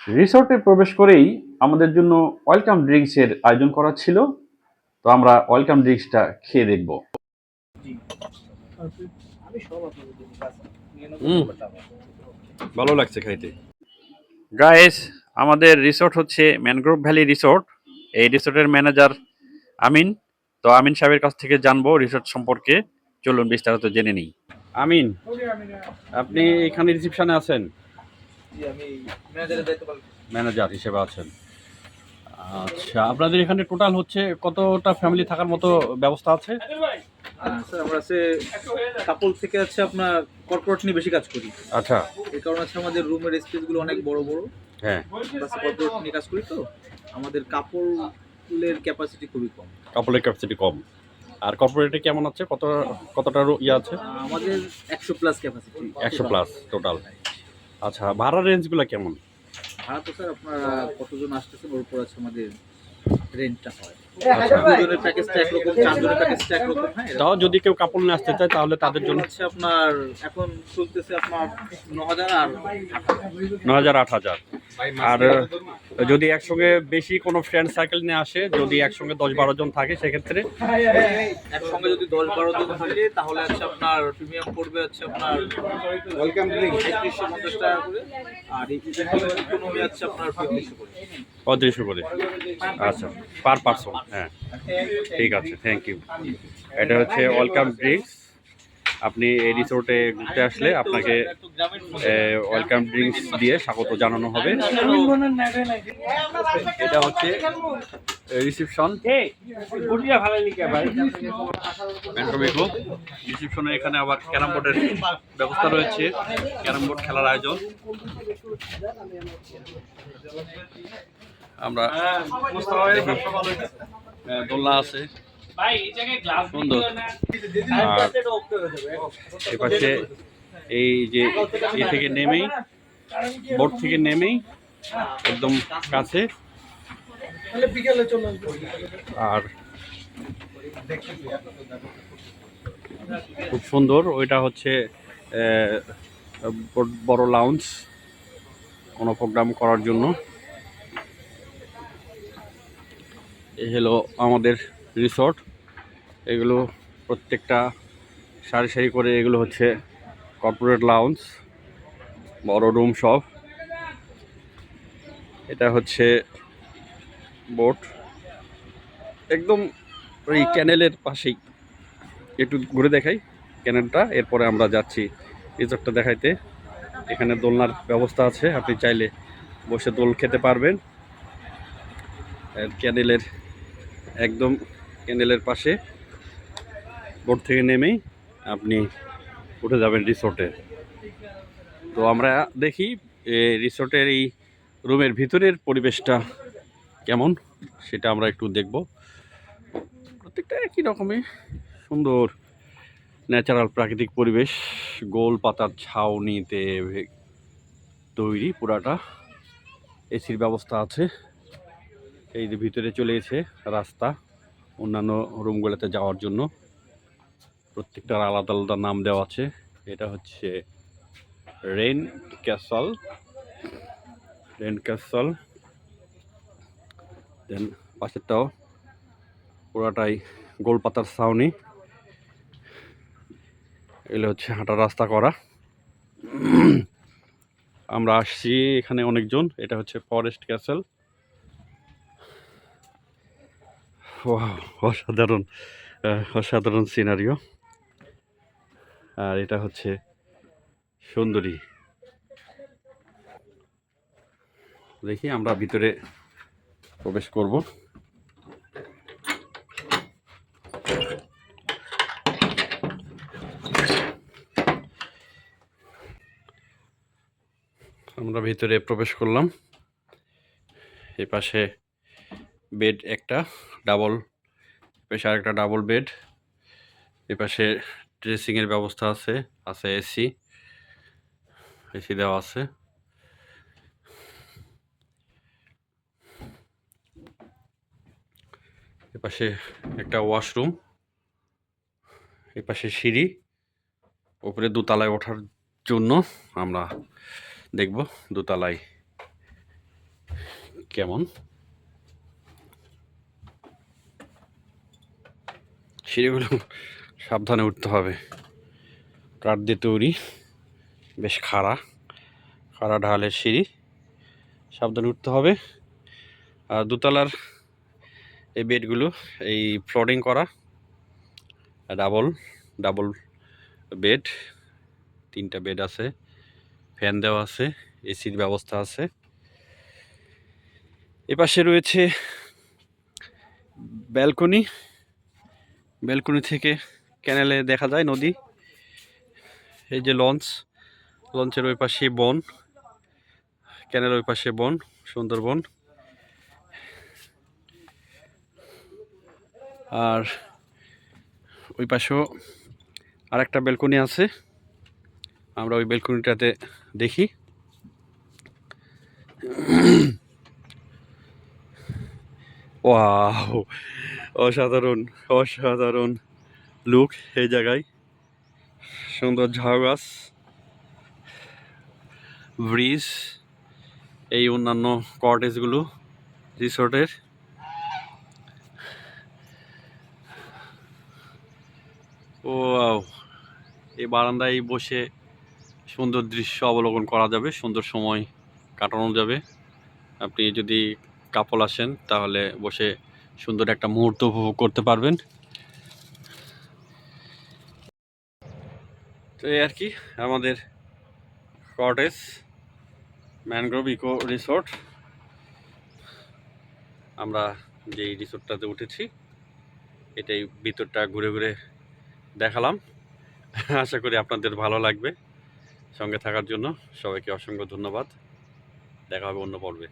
রিসোর্টে প্রবেশ করেই আমাদের জন্য ওয়েলকাম ড্রিঙ্কসের আয়োজন করা ছিল। তো আমরা ওয়েলকাম ড্রিঙ্কসটা খেয়ে দেখব। ভালো লাগছে খাইতে। গাইস আমাদের রিসোর্ট হচ্ছে ম্যানগ্রোভ ভ্যালি রিসোর্ট এই রিসোর্টের ম্যানেজার আমিন। তো আমিন সাহেবের কাছ থেকে জানব রিসোর্ট সম্পর্কে। চলুন বিস্তারিত জেনে নিই। আমিন আপনি এখানে রিসেপশনে আছেন? ম্যানেজার হিসেবে আছেন। আচ্ছা আপনাদের এখানে টোটাল হচ্ছে কতটা ফ্যামিলি থাকার মতো ব্যবস্থা আছে? স্যার আমরা আছে কাপল থেকে আছে আপনার কর্পোরেট নিয়ে বেশি কাজ করি। আচ্ছা। এই কারণে আছে আমাদের রুমের স্পেসগুলো অনেক বড় বড়। হ্যাঁ। আমরা কর্পোরেট নিয়ে কাজ করি তো। আমাদের কাপড়ের ক্যাপাসিটি খুবই কম। কাপলের ক্যাপাসিটি কম। আর কর্পোরেটে কেমন আছে? কত কতটা রো- ইয়ে আছে? আমাদের একশো প্লাস ক্যাপাসিটি একশো প্লাস টোটাল আচ্ছা ভাড়া রেঞ্জগুলো কেমন? ভাড়া তো স্যার আপনার কতজন আসতেছেন ওর উপর আছে আমাদের রেন্টটা হয়। দুজনের প্যাকেজটা একরকম চারজনের প্যাকেজটা একরকম হ্যাঁ তাও যদি কেউ কাপড় নিয়ে আসতে চায় তাহলে তাদের জন্য। হচ্ছে আপনার এখন চলতেছে আপনার ন হাজার আর ন হাজার। আট হাজার। আর যদি একসঙ্গে বেশি কোনো ফ্রেন্ড সার্কেল নিয়ে আসে যদি একসঙ্গে দশ বারো জন থাকে সেক্ষেত্রে একসঙ্গে যদি দশ বারো জন থাকে তাহলে হচ্ছে আপনার প্রিমিয়াম পড়বে হচ্ছে আপনার ওয়েলকাম ড্রিঙ্ক পঞ্চাশ টাকা করে। আর ইকোনমি হচ্ছে আপনার পঁয়ত্রিশশো করে। পঁয়ত্রিশশো করে। আচ্ছা পার পার্সন হ্যাঁ। ঠিক আছে থ্যাংক ইউ এটা হচ্ছে ওয়েলকাম ড্রিঙ্কস আপনি এই রিসোর্টে ঘুরতে আসলে আপনাকে ওয়েলকাম ড্রিঙ্কস দিয়ে স্বাগত জানানো হবে। এটা হচ্ছে রিসেপশন রিসেপশনে এখানে আবার ক্যারাম বোর্ডের ব্যবস্থা রয়েছে। ক্যারাম বোর্ড খেলার আয়োজন। আমরা দেখি। দোলনা আছে। সুন্দর আর এপাশে এই যে এ থেকে নেমেই বোট থেকে নেমেই একদম কাছে। আর খুব সুন্দর ওইটা হচ্ছে বড়- বড় লাউঞ্জ কোনো প্রোগ্রাম করার জন্য। এই হলো আমাদের রিসর্ট এগুলো প্রত্যেকটা সারি সারি করে এগুলো হচ্ছে কর্পোরেট লাউঞ্জ বড় রুম সব। এটা হচ্ছে বোট একদম ওই ক্যানেলের পাশেই। একটু ঘুরে দেখাই ক্যানেলটা এরপরে আমরা যাচ্ছি রিসর্টটা দেখাইতে। এখানে দোলনার ব্যবস্থা আছে, আপনি চাইলে বসে দোল খেতে পারবেন। ক্যানেলের একদম ক্যানেলের পাশে। বোট থেকে নেমেই আপনি উঠে যাবেন রিসোর্টে। তো আমরা দেখি রিসোর্টের এই রুমের ভিতরের পরিবেশটা কেমন, সেটা আমরা একটু দেখব। প্রত্যেকটা একই রকমই সুন্দর ন্যাচারাল প্রাকৃতিক পরিবেশ, গোল পাতার ছাউনিতে তৈরি পুরাটা। এসির ব্যবস্থা আছে। এই যে ভিতরে চলে গেছে রাস্তা, অন্যান্য রুমগুলোতে যাওয়ার জন্য। প্রত্যেকটার আলাদা আলাদা নাম দেওয়া আছে। এটা হচ্ছে Rain Castle. Rain Castle. Then পাশেরটাও পুরাটাই গোলপাতার ছাউনি। এগুলো হচ্ছে হাঁটার রাস্তা করা। আমরা আসছি এখানে অনেকজন। এটা হচ্ছে ফরেস্ট ক্যাসেল। অসাধারণ অসাধারণ সিনারিও আর এটা হচ্ছে সুন্দরী। দেখি আমরা ভিতরে প্রবেশ করব। আমরা ভিতরে প্রবেশ করলাম। এই পাশে বেড একটা ডাবল পাশে আরেকটা ডাবল বেড এ পাশে ড্রেসিংয়ের ব্যবস্থা আছে আছে এসি এসি দেওয়া আছে। এপাশে একটা ওয়াশরুম এপাশে সিঁড়ি। ওপরে দোতলায় ওঠার জন্য আমরা দেখব দোতলায় কেমন। সিঁড়িগুলো সাবধানে উঠতে হবে। কাঠ দিয়ে তৈরি। বেশ খাড়া। খাড়া ঢালের সিঁড়ি। সাবধানে উঠতে হবে। আর দোতলার এই বেডগুলো, এই ফ্লোরিং করা। Double double bed. তিনটা বেড আছে। ফ্যান দেওয়া আছে। এসির ব্যবস্থা আছে। এপাশে রয়েছে ব্যালকনি। ব্যালকনি থেকে ক্যানেলে দেখা যায় নদী। এই যে লঞ্চ, লঞ্চের ওই পাশে বন ক্যানেল ওই পাশে বন, সুন্দরবন। আর ওই পাশেও আর একটা ব্যালকনি আছে। আমরা ওই ব্যালকনিটাতে দেখি। ওয়াও অসাধারণ অসাধারণ লুক এই জায়গায়। সুন্দর ঝাউ গাছ। ব্রিজ এই অন্যান্য কটেজগুলো রিসোর্টের ও এই বারান্দায় বসে সুন্দর দৃশ্য অবলোকন করা যাবে, সুন্দর সময় কাটানো যাবে। আপনি যদি কাপল আসেন, তাহলে বসে সুন্দর একটা মুহূর্ত উপভোগ করতে পারবেন। তো এই আর কি, আমাদের কটেজ, ম্যানগ্রোভ ইকো রিসোর্ট। আমরা যেই রিসোর্টটাতে উঠেছি, এটাই ভিতরটা ঘুরে ঘুরে দেখালাম। আশা করি আপনাদের ভালো লাগবে সঙ্গে থাকার জন্য। সবাইকে অসংখ্য ধন্যবাদ। দেখা হবে অন্য পর্বে।